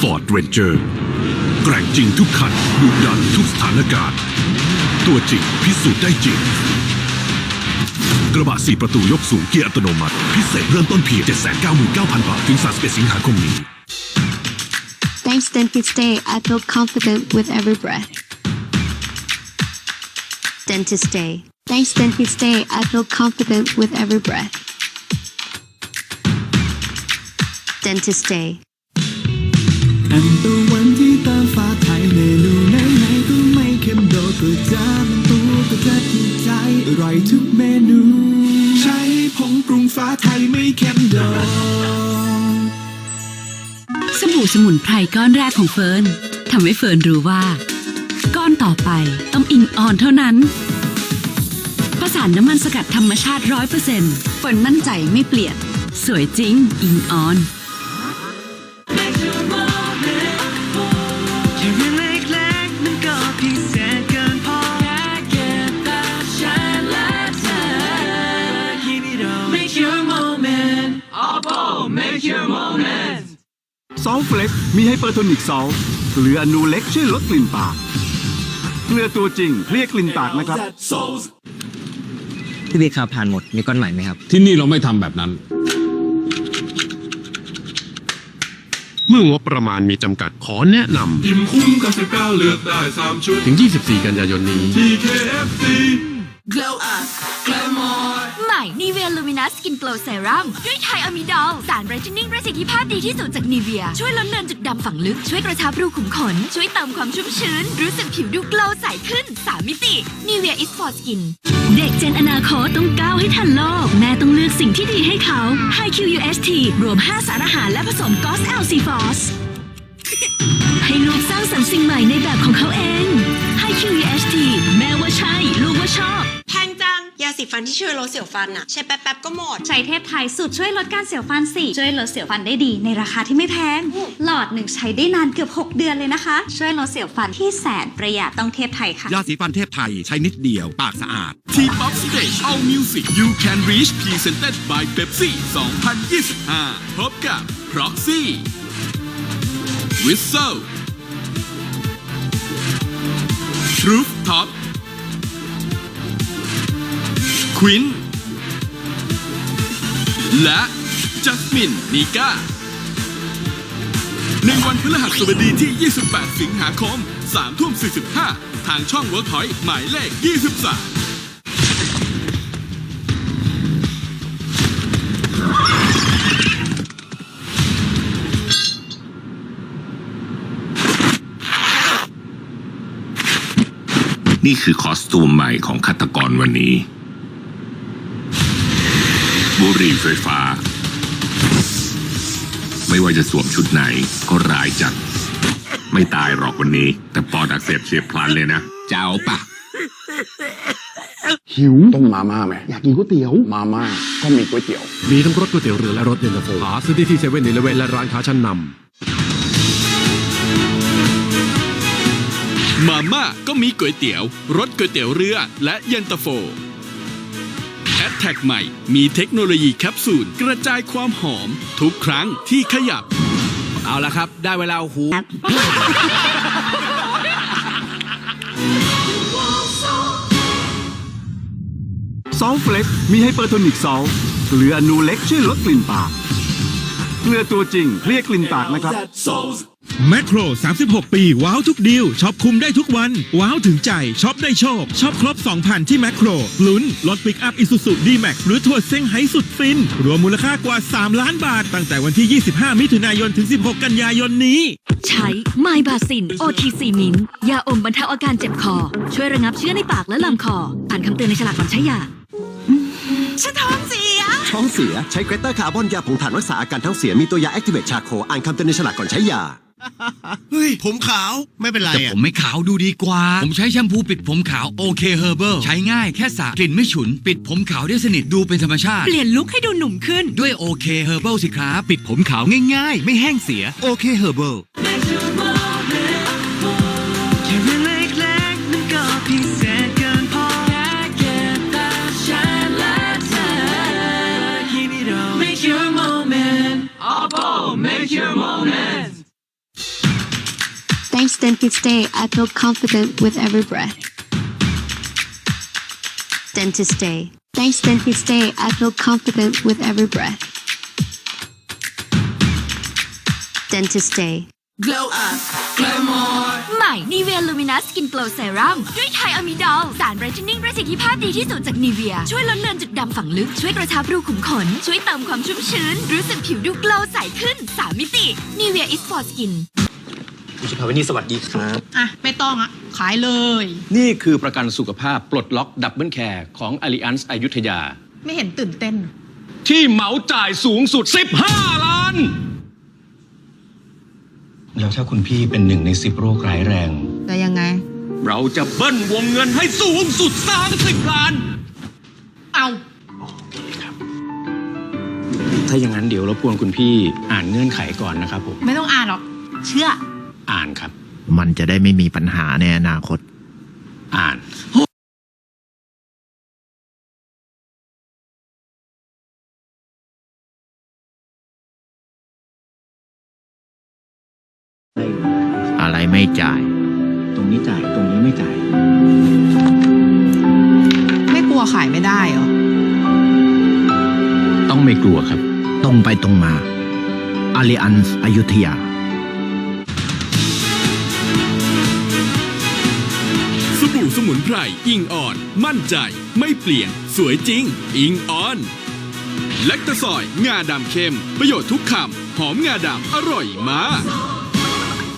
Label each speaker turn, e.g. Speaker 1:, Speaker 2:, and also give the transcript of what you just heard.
Speaker 1: Ford Ranger แกร่งจริงทุกคันดุดันทุกสถานการณ์ ตัวจริงพิสูจน์ได้จริง กระบะสี่ประตูยกสูงเกียร์อัตโนมัติ พิเศษเริ่มต้นเพียง799,000 บาท ถึง 31 สิงหาคมนี้
Speaker 2: Thanks Dentist Day, I feel confident with every breath. Dentist Day. Thanks Dentist Day, I feel confident with every breath. Dentist Day.
Speaker 3: อันตะวันที่ตามฟ้าไทยเมนูไหนไหนก็ไม่เค็มโดดก็จะมันตัวก็จะถูกใจอร่อยทุกเมนู ใช้ผงปรุงฟ้าไทยไม่เค็มโดด
Speaker 4: สบู่สมุนไพรก้อนแรกของเฟิร์นทำให้เฟิร์นรู้ว่า ก้อนต่อไปต้องอิงออนเท่านั้นผสานน้ำมันสกัดธรรมชาติร้อยเปอร์เซ็นต์เฟิร์นมั่นใจไม่เปลี่ยน สวยจริง อิงออน
Speaker 5: ซอลเฟล็กมีไฮเปอร์โทนิกซอลเกลืออนูเล็กช่วยลดกลิ่นปาก เกลือตัวจริงเคลียร์กลิ่นปากนะครับ
Speaker 6: พี่บิ๊กครับผ่านหมดมีก้อนใหม่ไหมครับ
Speaker 7: ที่นี่เราไม่ทำแบบนั้น
Speaker 8: เมื่องบประมาณมีจำกัดขอแนะน
Speaker 1: อิ่มคุ้มกับ19เลือกได้ 3 ชุดำ
Speaker 8: ถึง 24 กันยายนนี้
Speaker 1: TKFC
Speaker 3: Glow up Glow more
Speaker 9: ใหม่ นีเวียลูมินัสกินโกลเซรั่มด้วยไทอะมิดอล สารไบรท์เทนนิ่งประสิทธิภาพดีที่สุดจากนีเวีย ช่วยลดเลือนจุดดำฝังลึก ช่วยกระชับรูขุมขน ช่วยเติมความชุ่มชื้น รู้สึกผิวดูโกลใสขึ้น3มิตินีเวียอิสฟอร์สกิน
Speaker 4: เด็กเจนอนาคตต้องก้าวให้ทันโลก แม่ต้องเลือกสิ่งที่ดีให้เขา High QUST รวม 5 สารอาหารและผสม GOS LC Force ให้ลูกสร้างสรรค์สิ่งใหม่ในแบบของเขาเอง High QUST แม่ว่าใช่ ลูกว่า
Speaker 10: สีฟันที่ช่วยลดเสียวฟันอะใช้แป๊บๆก็หมด
Speaker 9: ใช้เทพไทยสูตรช่วยลดการเสียวฟันสี่ช่วยลดเสียวฟันได้ดีในราคาที่ไม่แพง หลอดหนึ่งใช้ได้นานเกือบ 6 เดือนเลยนะคะ ช่วยลดเสียวฟันที่แสนประหยัดต้องเทพไทยค่ะ
Speaker 11: ยาสีฟันเทพไทยใช้นิดเดียว ปากสะอาด
Speaker 1: ทีป๊อปสเตจเอามิวสิก You Can Reach Presented by Pepsi 2025 พบกับ Proxy Whistle Rooftop Queen และ Jasmine Nika ในวันพฤหัสบดีที่ 28 สิงหาคม 3 ทุ่ม 45 ทางช่อง Workpoint หมายเลข 23
Speaker 12: นี่คือคอสตูมใหม่ของฆาตกรวันนี้ บุหรี่ไฟฟ้า ไม่ว่าจะสวมชุดไหนก็ร้ายจัด ไม่ตายหรอกวันนี้ แต่ปอดอักเสบเฉียบพลันเลยนะจะเอาปะ
Speaker 5: หิวต้มมาม่าไหมอยากกินก๋วยเตี๋ยวมาม่าก็มีก๋วยเตี๋ยว
Speaker 8: มีทั้งรถก๋วยเตี๋ยวเรือและรถเย็นตาโฟหาซื้อได้ที่เซเว่นอีเลเวนและร้านค้าชั้นนำ
Speaker 1: มาม่าก็มีก๋วยเตี๋ยวรสก๋วยเตี๋ยวเรือและเย็นตาโฟ แอดแท็กใหม่ มีเทคโนโลยีแคปซูลกระจายความหอม ทุกครั้งที่ขยับ
Speaker 11: เอาละครับ ได้เวลาหู
Speaker 5: ซอลเฟล็กมีไฮเปอร์โทนิกซอลเกลืออนูเล็กช่วยลดกลิ่นปาก เกลือตัวจริงเคลียกลิ่นปากนะครับ
Speaker 7: แมคโคร 36 ปี ว้าวทุกดีลช็อปคุ้มได้ทุกวัน ว้าวถึงใจช็อปได้โชคช็อปครบ 2,000 ที่แมคโครลุ้นรถปิกอัพอิซูซูดีแม็กหรือทัวร์เซ็งไฮสุดฟิน รวมมูลค่ากว่า 3 ล้านบาท ตั้งแต่วันที่ 25 มิถุนายน ถึง 16 กันยายนนี้
Speaker 4: ใช้ไมบาซิน OTC มินยาอมบรรเทาอาการเจ็บคอ ช่วยระงับเชื้อในปากและลำคอ อ่านคำเตือนในฉลากก่อนใช้ยา
Speaker 10: ฉันท้องเสีย
Speaker 11: ท้องเสียใช้เกรตเตอร์คาร์บอนยาผงถ่านรักษาอาการท้องเสียมีตัวยาแอคทีเวตชาโคอ่านคำเตือนในฉลากก่อนใช้ยา
Speaker 13: เฮ้ย ผมขาวไม่เป็นไร
Speaker 11: แต่
Speaker 13: อะ
Speaker 11: ผมไม่ขาวดูดีกว่า ผมใช้แชมพูปิดผมขาวโอเคเฮอร์เบิลใช้ง่ายแค่สระกลิ่นไม่ฉุน ปิดผมขาวได้สนิทดูเป็นธรรมชาติ
Speaker 4: เปลี่ยนลุคให้ดูหนุ่มขึ้น
Speaker 11: ด้วยโอเคเฮอร์เบิลสิครับ ปิดผมขาวง่ายๆ ไม่แห้งเสียโอเคเฮอร์เบิล
Speaker 3: แ Thanks
Speaker 2: Dentist Day, I feel confident with every breath. Dentist Day. Thanks Dentist Day, I feel confident with every breath. Dentist Day.
Speaker 9: Glow up Glow more ใหม่นีเวียลูมินัสสกินโกลเซรั่มด้วยไทอะมิดอลสารไบรท์เทนนิ่งประสิทธิภาพดีที่สุดจากนีเวียช่วยลดเลือนจุดดำฝังลึก ช่วยกระชับรูขุมขน ช่วยเติมความชุ่มชื้น รู้สึกผิวดูโกลว์ใสขึ้น 3 มิตินีเวียอิสฟอร์สกิน
Speaker 6: คุณสุภาวินีสวัสดีครับ
Speaker 14: อะ ไม่ต้องอะ ขายเลย
Speaker 6: นี่คือประกันสุขภาพปลดล็อกดับเบิลแคร์ของ Allianz อยุธยา
Speaker 14: ไม่เห็นตื่นเต้น
Speaker 6: ที่เหมาจ่ายสูงสุด 15 ล้าน แล้วถ้าคุณพี่เป็นหนึ่งใน10โรคร้ายแรง
Speaker 14: แต่ยังไง
Speaker 6: เราจะเบิ้ลวงเงินให้สูงสุด 30 ล้าน
Speaker 14: เอา
Speaker 6: ถ้าอย่างนั้นเดี๋ยวรบกวนคุณพี่อ่านเงื่อนไขก่อนนะครับผม
Speaker 14: ไม่ต้องอ่านหรอก เชื่อ
Speaker 6: อ่านครับ
Speaker 15: มันจะได้ไม่มีปัญหาในอนาคต
Speaker 6: อ่าน
Speaker 15: อะไรไม่จ่าย
Speaker 6: ตรงนี้จ่าย ตรงนี้ไม่จ่าย
Speaker 14: ไม่กลัวขายไม่ได้เหรอ
Speaker 6: ต้องไม่กลัวครับ
Speaker 15: ตรงไปตรงมาอาริอันส์อยุธยา
Speaker 1: สบู่สมุนไพรอิงอ่อน มั่นใจ ไม่เปลี่ยน สวยจริง อิงอ่อนแลคตะซอยงาดำเข้ม ประโยชน์ทุกคำ หอมงาดำ อร่อยมาก